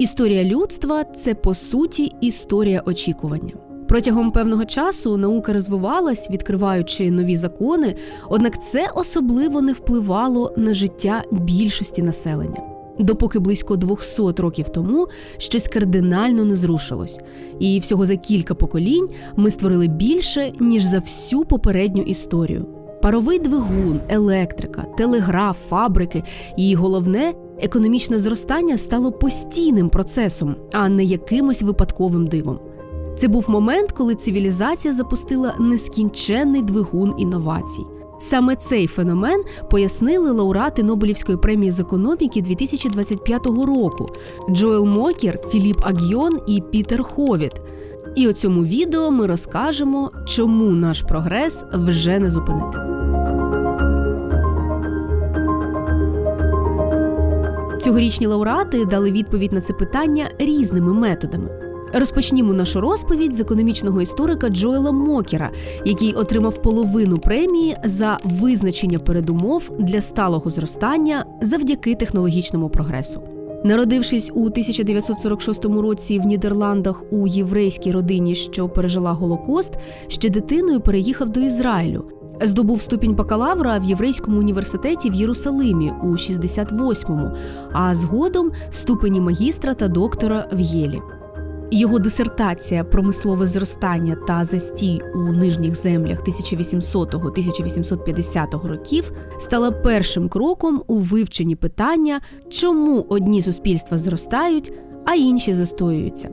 Історія людства це по суті історія очікування. Протягом певного часу наука розвивалась, відкриваючи нові закони, однак це особливо не впливало на життя більшості населення. Допоки близько 200 років тому щось кардинально не зрушилось, і всього за кілька поколінь ми створили більше ніж за всю попередню історію. Паровий двигун, електрика, телеграф, фабрики і головне економічне зростання стало постійним процесом, а не якимось випадковим дивом. Це був момент, коли цивілізація запустила нескінченний двигун інновацій. Саме цей феномен пояснили лауреати Нобелівської премії з економіки 2025 року Джоел Мокер, Філіп Агьйон і Пітер Ховіт. І у цьому відео ми розкажемо, чому наш прогрес вже не зупинити. Цьогорічні лауреати дали відповідь на це питання різними методами. Розпочнімо нашу розповідь з економічного історика Джоела Мокера, який отримав половину премії за визначення передумов для сталого зростання завдяки технологічному прогресу. Народившись у 1946 році в Нідерландах у єврейській родині, що пережила Голокост, ще дитиною переїхав до Ізраїлю. Здобув ступінь бакалавра в єврейському університеті в Єрусалимі у 68-му, а згодом ступені магістра та доктора в Єлі. Його дисертація Промислове зростання та застій у нижніх землях 1800-1850 років стала першим кроком у вивченні питання, чому одні суспільства зростають, а інші застоюються.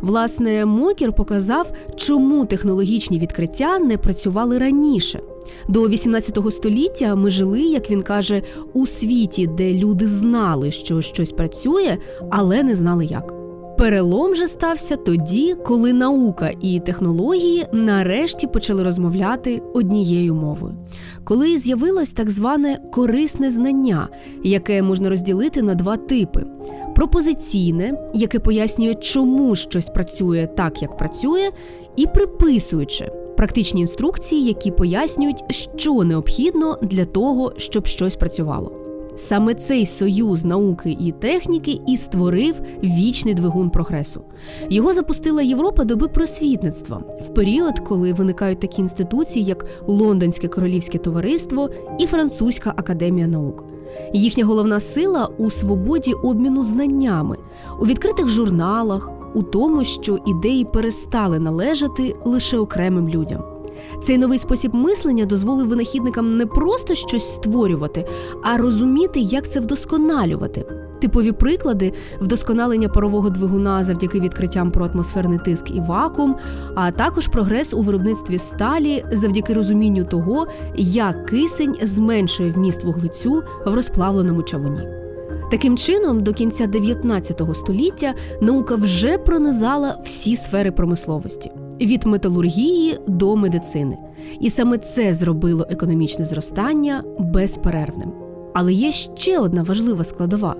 Власне, Мокер показав, чому технологічні відкриття не працювали раніше. До 18 століття ми жили, як він каже, у світі, де люди знали, що щось працює, але не знали як. Перелом же стався тоді, коли наука і технології нарешті почали розмовляти однією мовою, коли з'явилось так зване корисне знання, яке можна розділити на два типи: пропозиційне, яке пояснює, чому щось працює так, як працює, і приписуюче практичні інструкції, які пояснюють, що необхідно для того, щоб щось працювало. Саме цей союз науки і техніки і створив вічний двигун прогресу. Його запустила Європа доби просвітництва в період, коли виникають такі інституції, як Лондонське королівське товариство і Французька академія наук. Їхня головна сила у свободі обміну знаннями, у відкритих журналах, у тому, що ідеї перестали належати лише окремим людям. Цей новий спосіб мислення дозволив винахідникам не просто щось створювати, а розуміти, як це вдосконалювати. Типові приклади вдосконалення парового двигуна завдяки відкриттям про атмосферний тиск і вакуум, а також прогрес у виробництві сталі завдяки розумінню того, як кисень зменшує вміст вуглецю в розплавленому чавуні. Таким чином, до кінця 19 століття наука вже пронизала всі сфери промисловості від металургії до медицини. І саме це зробило економічне зростання безперервним. Але є ще одна важлива складова.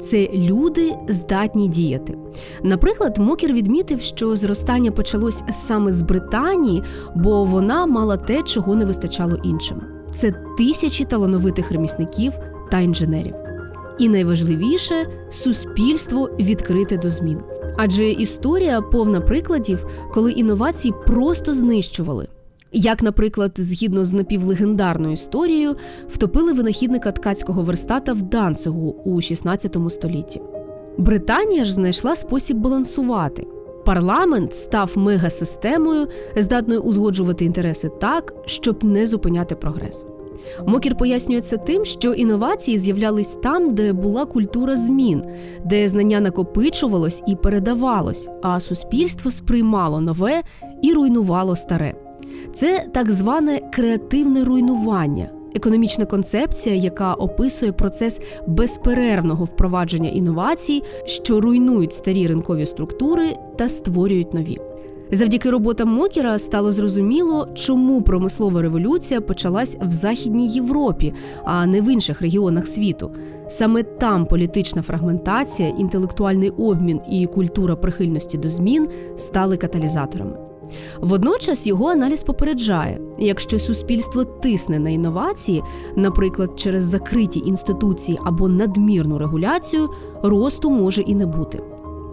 Це люди здатні діяти. Наприклад, Мокер відмітив, що зростання почалось саме з Британії, бо вона мала те, чого не вистачало іншим. Це тисячі талановитих ремісників та інженерів. І найважливіше суспільство відкрите до змін. Адже історія повна прикладів, коли інновації просто знищували. Як, наприклад, згідно з напівлегендарною історією, втопили винахідника ткацького верстата в Данцигу у 16 столітті. Британія ж знайшла спосіб балансувати. Парламент став мегасистемою, здатною узгоджувати інтереси так, щоб не зупиняти прогрес. Мокір пояснює це тим, що інновації з'являлись там, де була культура змін, де знання накопичувалось і передавалось, а суспільство сприймало нове і руйнувало старе. Це так зване креативне руйнування, економічна концепція, яка описує процес безперервного впровадження інновацій, що руйнують старі ринкові структури та створюють нові. Завдяки роботам Мокера стало зрозуміло, чому промислова революція почалась в Західній Європі, а не в інших регіонах світу. Саме там політична фрагментація, інтелектуальний обмін і культура прихильності до змін стали каталізаторами. Водночас його аналіз попереджає: якщо суспільство тисне на інновації, наприклад, через закриті інституції або надмірну регуляцію, росту може і не бути.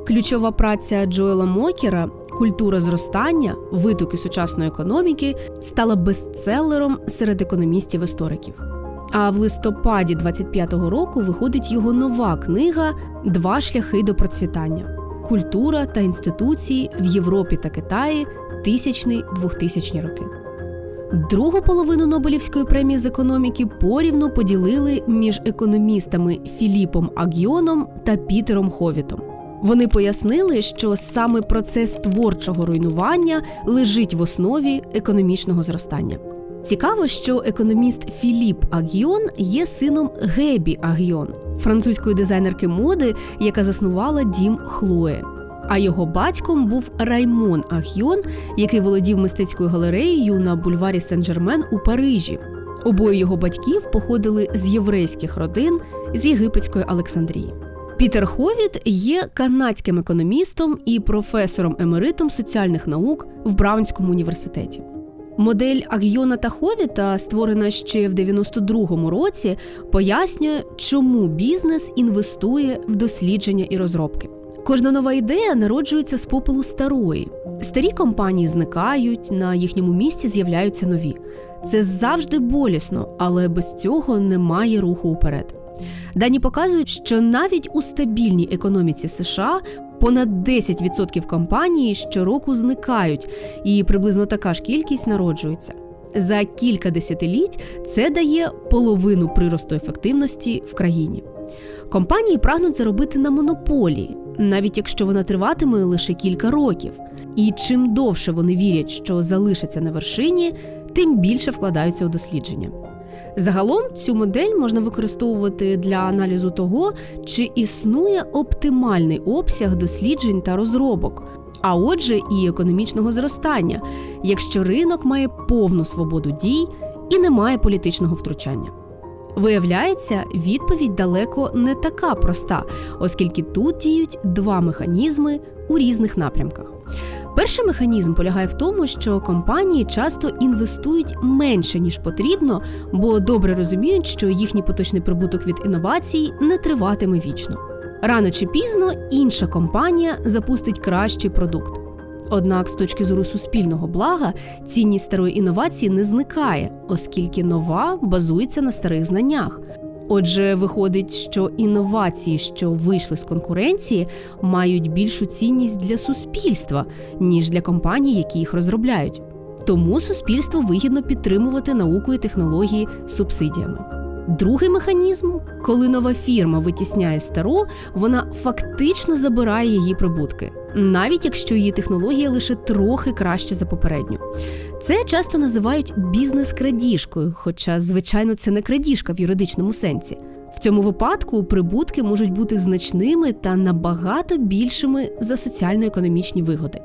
Ключова праця Джоела Мокера Культура зростання, витоки сучасної економіки стала бестселером серед економістів-істориків. А в листопаді 25-го року виходить його нова книга Два шляхи до процвітання: культура та інституції в Європі та Китаї тисячний 2000 роки. Другу половину Нобелівської премії з економіки порівну поділили між економістами Філіпом Агьйоном та Пітером Ховітом. Вони пояснили, що саме процес творчого руйнування лежить в основі економічного зростання. Цікаво, що економіст Філіп Агьйон є сином Гебі Агьйон, французької дизайнерки моди, яка заснувала дім Хлоє. А його батьком був Раймон Агьйон, який володів мистецькою галереєю на бульварі Сен-Жермен у Парижі. Обоє його батьків походили з єврейських родин з єгипетської Олександрії. Пітер Ховіт є канадським економістом і професором емеритом соціальних наук в Браунському університеті. Модель Агйона та Ховіта, створена ще в 92-му році, пояснює, чому бізнес інвестує в дослідження і розробки. Кожна нова ідея народжується з попелу старої. Старі компанії зникають, на їхньому місці з'являються нові. Це завжди болісно, але без цього немає руху уперед. Дані показують, що навіть у стабільній економіці США понад 10% компаній щороку зникають, і приблизно така ж кількість народжується. За кілька десятиліть це дає половину приросту ефективності в країні. Компанії прагнуть заробити на монополії, навіть якщо вона триватиме лише кілька років. І чим довше вони вірять, що залишаться на вершині, тим більше вкладаються у дослідження. Загалом цю модель можна використовувати для аналізу того, чи існує оптимальний обсяг досліджень та розробок, а отже, і економічного зростання, якщо ринок має повну свободу дій і не має політичного втручання. Виявляється, відповідь далеко не така проста, оскільки тут діють два механізми у різних напрямках. Перший механізм полягає в тому, що компанії часто інвестують менше ніж потрібно, бо добре розуміють, що їхній поточний прибуток від інновацій не триватиме вічно. Рано чи пізно інша компанія запустить кращий продукт. Однак, з точки зору суспільного блага, цінність старої інновації не зникає, оскільки нова базується на старих знаннях. Отже, виходить, що інновації, що вийшли з конкуренції, мають більшу цінність для суспільства, ніж для компаній, які їх розробляють. Тому суспільство вигідно підтримувати науку і технології субсидіями. Другий механізм, коли нова фірма витісняє стару, вона фактично забирає її прибутки, навіть якщо її технологія лише трохи краще за попередню. Це часто називають бізнес-крадіжкою, хоча, звичайно, це не крадіжка в юридичному сенсі. Цьому випадку прибутки можуть бути значними та набагато більшими за соціально-економічні вигоди.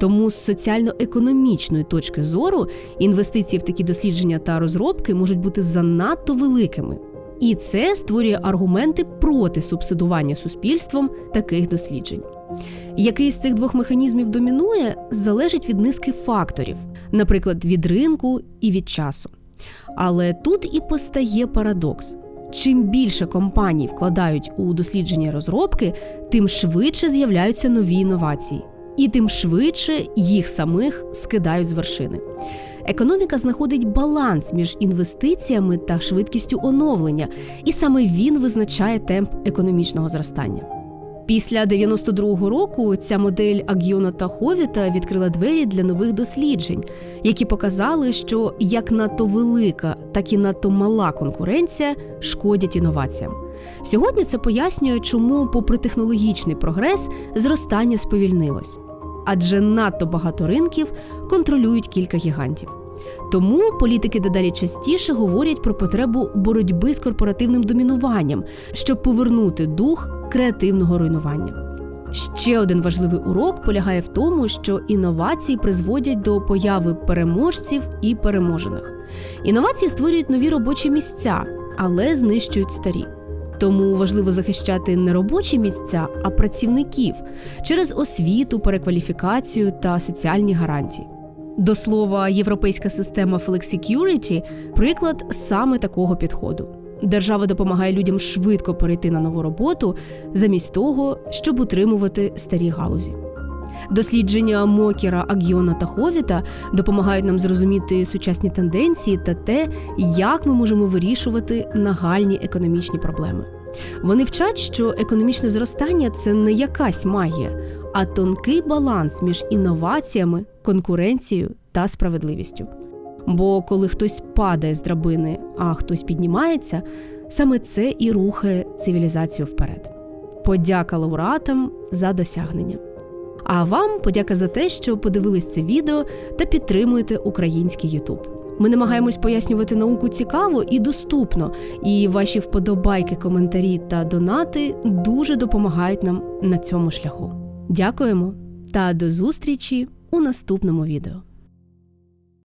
Тому з соціально-економічної точки зору інвестиції в такі дослідження та розробки можуть бути занадто великими. І це створює аргументи проти субсидування суспільством таких досліджень. Який з цих двох механізмів домінує, залежить від низки факторів, наприклад, від ринку і від часу. Але тут і постає парадокс. Чим більше компаній вкладають у дослідження розробки, тим швидше з'являються нові інновації, і тим швидше їх самих скидають з вершини. Економіка знаходить баланс між інвестиціями та швидкістю оновлення, і саме він визначає темп економічного зростання. Після 92-го року ця модель Агіона та Ховіта відкрила двері для нових досліджень, які показали, що як надто велика, так і надто мала конкуренція шкодять інноваціям. Сьогодні це пояснює, чому, попри технологічний прогрес, зростання сповільнилось, адже надто багато ринків контролюють кілька гігантів. Тому політики дедалі частіше говорять про потребу боротьби з корпоративним домінуванням, щоб повернути дух креативного руйнування. Ще один важливий урок полягає в тому, що інновації призводять до появи переможців і переможених. Інновації створюють нові робочі місця, але знищують старі. Тому важливо захищати не робочі місця, а працівників через освіту, перекваліфікацію та соціальні гарантії. До слова, європейська система Flexicurity – приклад саме такого підходу. Держава допомагає людям швидко перейти на нову роботу, замість того, щоб утримувати старі галузі. Дослідження Мокера, Агіона та Ховіта допомагають нам зрозуміти сучасні тенденції та те, як ми можемо вирішувати нагальні економічні проблеми. Вони вчать, що економічне зростання це не якась магія, а тонкий баланс між інноваціями, конкуренцією та справедливістю. Бо коли хтось падає з драбини, а хтось піднімається, саме це і рухає цивілізацію вперед. Подяка лауреатам за досягнення. А вам подяка за те, що подивились це відео та підтримуєте український Ютуб. Ми намагаємось пояснювати науку цікаво і доступно, і ваші вподобайки, коментарі та донати дуже допомагають нам на цьому шляху. Дякуємо та до зустрічі у наступному відео.